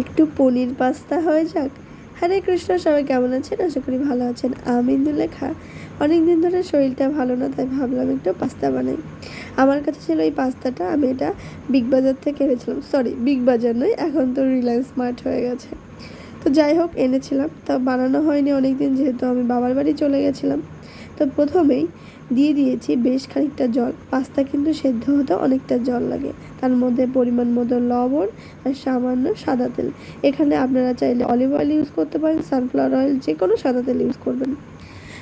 একটু পনির পাস্তা হয়ে যাক। হরে কৃষ্ণ, সবাই কেমন আছেন? আশা করি ভালো আছেন। আমি ইন্দুলেখা অনেক দিন ধরে শরীরটা ভালো না, তাই ভাবলাম একটু পাস্তা বানাই। আমার কাছে ছিল এই পাস্তাটা, আমি এটা বিগ বাজার থেকে এনেছিলাম। সরি বিগ বাজার নয়, এখন তো রিলায়েন্স স্মার্ট হয়ে গেছে। তো যাই হোক, এনেছিলাম। তা বানানো হয়নি অনেক দিন যেহেতু আমি বাবার বাড়ি চলে গেছিলাম। তো প্রথমেই দিয়ে দিয়েছি বেশ খানিকটা জল। পাস্তা কিন্তু সেদ্ধ হতে অনেকটা জল লাগে। তার মধ্যে পরিমাণ মতো লবণ আর সামান্য সাদা তেল। এখানে আপনারা চাইলে অলিভ অয়েল ইউজ করতে পারেন, সানফ্লাওয়ার অয়েল যে কোনো সাদা তেল ইউজ করবেন।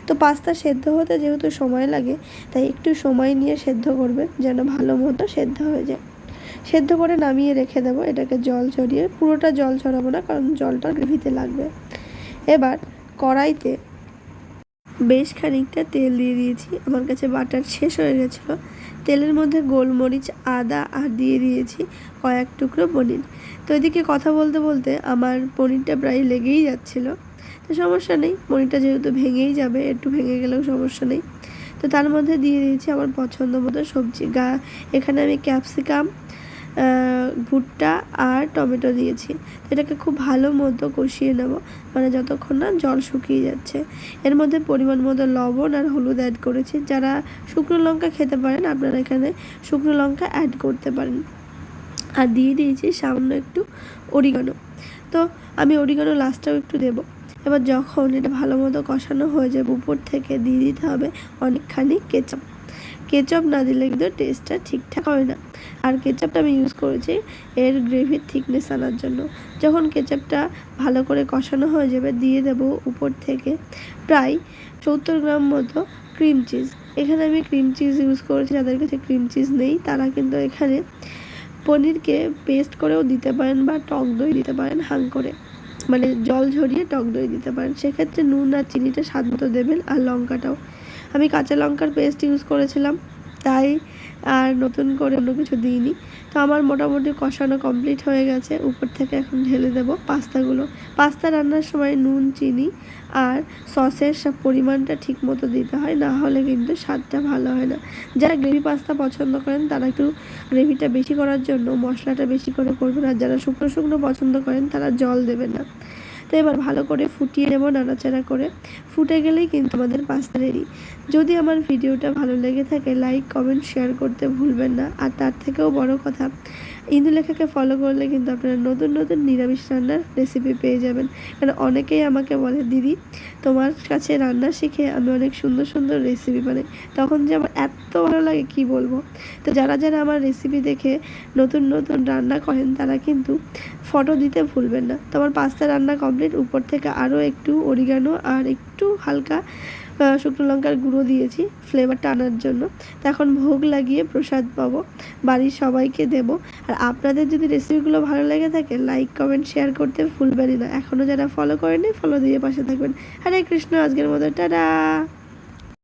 তো পাস্তা সেদ্ধ হতে যেহেতু সময় লাগে, তাই একটু সময় নিয়ে সেদ্ধ করবেন যেন ভালো মতো সেদ্ধ হয়ে যায়। সেদ্ধ করে নামিয়ে রেখে দেবো। এটাকে জল ছড়িয়ে, পুরোটা জল ছড়াবো না, কারণ জলটা গ্রেভিতে লাগবে। এবার কড়াইতে বেশ খানিকটা তেল দিয়ে দিয়েছি। আমার কাছে বাটার শেষ হয়ে গেছিল। তেলের মধ্যে গোলমরিচ, আদা আর দিয়ে দিয়েছি কয়েক টুকরো পনির। তো এদিকে কথা বলতে বলতে আমার পনিরটা প্রায় লেগেই যাচ্ছিল। তো সমস্যা নেই, পনিরটা যেহেতু ভেঙেই যাবে, একটু ভেঙে গেলেও সমস্যা নেই। তো তার মধ্যে দিয়ে দিয়েছি আমার পছন্দ মতো সবজি। গা, এখানে আমি ক্যাপসিকাম ভুট্টা আর টমেটো দিয়েছি। এটাকে খুব ভালো মতো কষিয়ে নেব। মানে যতক্ষণ না জল শুকিয়ে যাচ্ছে। এর মধ্যে পরিমাণ মতো লবণ আর হলুদ অ্যাড করেছি। যারা শুকনো লঙ্কা খেতে পারেন, আপনারা এখানে শুকনো লঙ্কা অ্যাড করতে পারেন। আর দিয়ে দিয়েছি সামান্য একটু অরিগানো। তো আমি অরিগানো লাস্টটাও একটু দেবো। এবার যখন এটা ভালো মতো কষানো হয়ে যাবে, উপর থেকে দিয়ে দিতে হবে অনেকখানি কেচাপ। কেচাপ না দিলে কিন্তু টেস্টটা ঠিকঠাক হয় না। আর কেচাপটা আমি ইউজ করেছি এর গ্রেভির থিকনেস আনার জন্য। যখন কেচাপটা ভালো করে কষানো হয়ে যাবে, দিয়ে দেব উপর থেকে প্রায় সত্তর গ্রাম মতো ক্রিম চিজ এখানে আমি ক্রিম চিজ ইউজ করেছি, যাদের কাছে ক্রিম চিজ নেই, তারা কিন্তু এখানে পনিরকে পেস্ট করেও দিতে পারেন বা টক দই দিতে পারেন হাং করে। মানে জল ঝরিয়ে টক দই দিতে পারেন। সেক্ষেত্রে নুন আর চিনিটা স্বাদ মতো দেবেন আর লঙ্কাটাও। আমি কাঁচা লঙ্কার পেস্ট ইউজ করেছিলাম, তাই আর নতুন করে অন্য কিছু দিইনি। তো আমার মোটামুটি কষানো কমপ্লিট হয়ে গেছে। উপর থেকে এখন ঢেলে দেব পাস্তাগুলো। পাস্তা রান্নার সময় নুন, চিনি আর সসের সব পরিমাণটা ঠিক মতো দিতে হয়, না হলে কিন্তু স্বাদটা ভালো হয় না। যারা গ্রেভি পাস্তা পছন্দ করেন, তারা একটু গ্রেভিটা বেশি করার জন্য, মশলাটা বেশি করে করবেন। আর যারা শুকনো শুকনো পছন্দ করেন, তারা জল দেবেন না। তো এবার ভালো করে ফুটিয়ে নেব নাড়াচাড়া করে। ফুটে গেলেই কিন্তু আমাদের পাস্তা রেডি যদি আমার ভিডিওটা ভালো লেগে থাকে লাইক কমেন্ট শেয়ার করতে ভুলবেন না। আর তার থেকেও বড় কথা ইন্দুলেখাকে ফলো করলে কিন্তু আপনারা নতুন নতুন নিরামিষ রান্নার রেসিপি পেয়ে যাবেন। কারণ অনেকেই আমাকে বলে, দিদি, তোমার কাছে রান্না শিখে আমি অনেক সুন্দর সুন্দর রেসিপি বানাই। তখন যে আমার এত ভালো লাগে, কি বলব? তো যারা যারা আমার রেসিপি দেখে নতুন নতুন রান্না করেন, তারা কিন্তু ফটো দিতে ভুলবেন না। তোমার পাস্তা রান্না কমপ্লিট উপর থেকে আরও একটু অরিগানো আর একটু হালকা শুকনো লঙ্কার গুঁড়ো দিয়েছি ফ্লেভারটা আনার জন্য। তো এখন ভোগ লাগিয়ে প্রসাদ পাবো, বাড়ির সবাইকে দেব। আর আপনাদের যদি রেসিপিগুলো ভালো লেগে থাকে লাইক কমেন্ট শেয়ার করতে ভুলবেনই না। এখনও যারা ফলো করেনি ফলো দিয়ে পাশে থাকবেন। হরে কৃষ্ণ, আজকের মতো, টাটা!